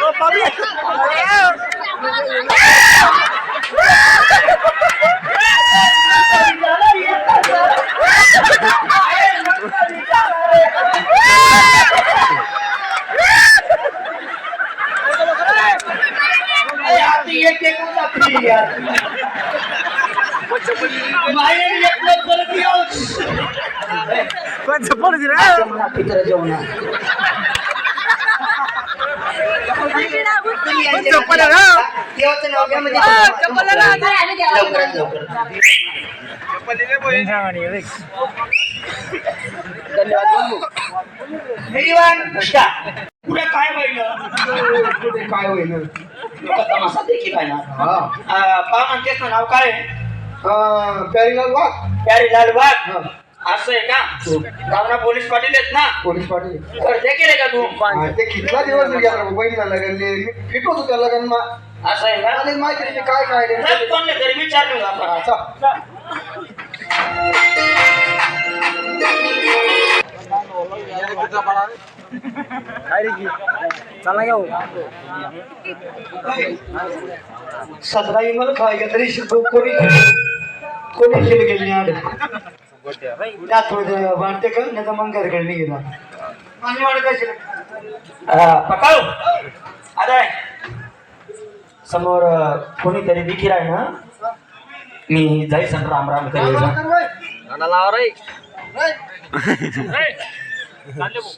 लोक परत येऊन जेवणा देवाचं नाव घ्या म्हणजे लवकरात लवकर धन्यवाद बंधू पुढे काय होईल कुठे काय होईल लोक तमाशा देखील आहे ना पा म्हणतेस ना नाव काय आहे? हा, प्यारीलाल वाघ प्यारीलाल वाघ असं आहे का? गावना पोलीस पाटील आहेत ना? पोलीस पाटील. कर्जे केले का तू? हा, ते कितला दिवस गेला बहिणीला लगनले मी फिट होतो त्या लगन मा असं आहे का? आणि माहिती नाही काय काय रे. तर कोण नाही तरी विचारलं आपण. हा, चा. सतरा इमल खायला तरी शिकतो कोणी कोणी केलं गेली आड वाटते का? नाही तर मग घरकडे वाढत असेल आता समोर कोणीतरी दिखीर आहे ना? मी जाईस राम राम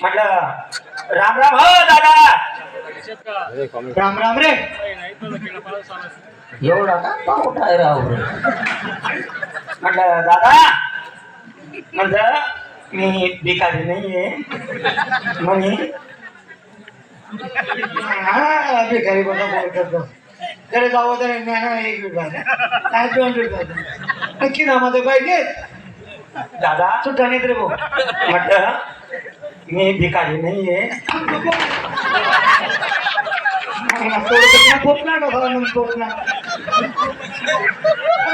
म्हटलं राम राम. हो दादा. राम राम रे. एवढा का पावटा आहे राव म्हटलं दादा. म्हटलं मी भिकारी नाहीये म्हणे हा भिकारी बघा बोल करतो तरी जावं तर एक रुपया काय दोन रुपया नक्की नामाचं पाहिजे दादा सुट्टा नाही रे भाऊ म्हटलं मी भिकारी नाहीये पोचला का आहे ना? मग ना का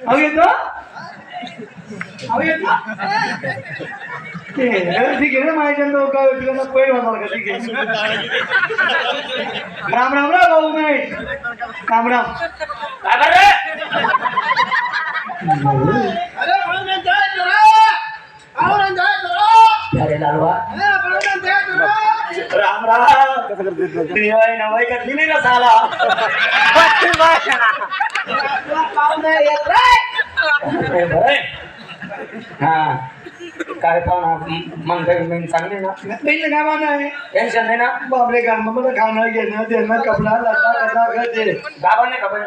अहो येतो अहो येतो ते ठीक आहे ना माझ्या लोक तुला पहिलं होणार का ठीक आहे राम राम राम भाऊ उमेश राम राम काय? अरे लालवा. राम राम. तुम्ही होय ना वय करली नाही? हा. काय पाहुणा मन काही मेन चांगली ना? पहिलं काय माना आहे. टेन्शन नाही ना? बापरे काम मला खाणं घेणं देणं कपडा लता कसा करते गाभा नाही का पण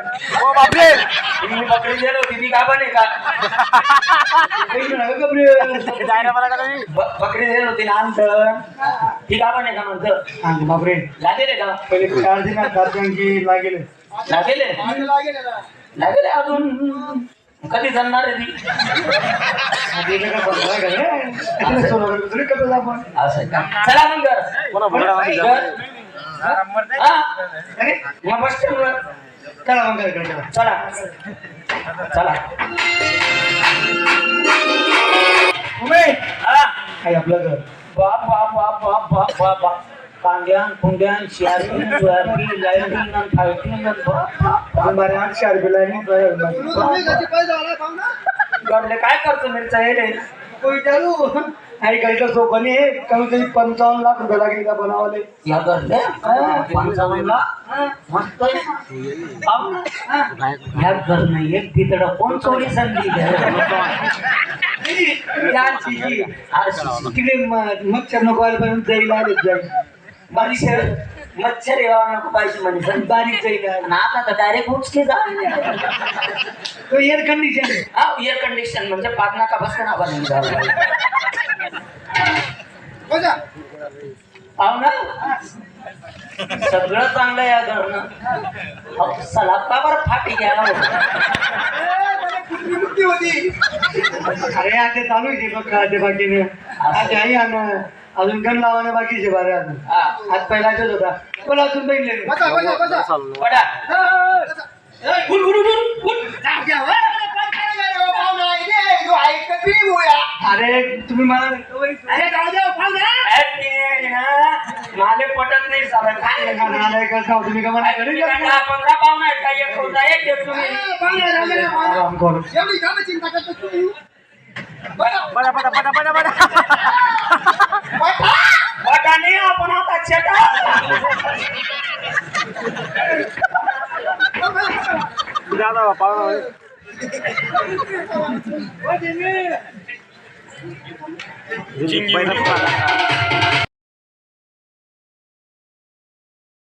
मी बकरी दिली होती ती गाभा नाही का कपडे. ब- बकरी दिली होती ना अंतर ती गाभा नाही का म्हणतं बापरे. लागेल का? पहिले चार दिनात दातांची लागेल लागेल लागेल. अजून. कधी जमणार आहे ती? असं आहे का? चला मग घर. घर. हा? अरे, मग बस स्टँडवर. चला चला. चला. चला. उमेश. हा? काय आपलं घर? बाप बाप बाप बाप बाप बाप बाप. कांद्यान कुंड्यान बाप बाप हमारे यहाँ गडले काय करतो मिरचा हे रे? कोई चालू तर सोपं नाही कमी कमी पंचावन्न लाख रुपये लागेल का बनावाले. या गडले पंचावन्नला मस्त आहे. पाहू ना. हा. या घरनं एक तिकडं कोण चोरी संधी तिकडे मच्छर नको आले पर्यंत जाईल आले जाईल मच्छर मच्छर येवा पाहिजे म्हणजे बारीक जाईल आणि आता तर डायरेक्ट उचके जा तो एअर कंडिशन हा एअर कंडिशन म्हणजे पाच नाका बसकन आवाज निघाला पाहू ना. सगळं चांगलं या घरनं. चला पावर फाटी घ्या होती. अरे आता चालू आहे बघ का ते बाकीने आज आई आणा. अजून गण लावाने बाकीचे बारे अजून आज पहिलाच होता पण अजून पहिले अरे तुम्ही मला माले पटत नाही तुम्ही पाहुणा चिंता करतो बडा बडा बडा बडा बडा shut up. Cuidado, Pablo. Óyeme.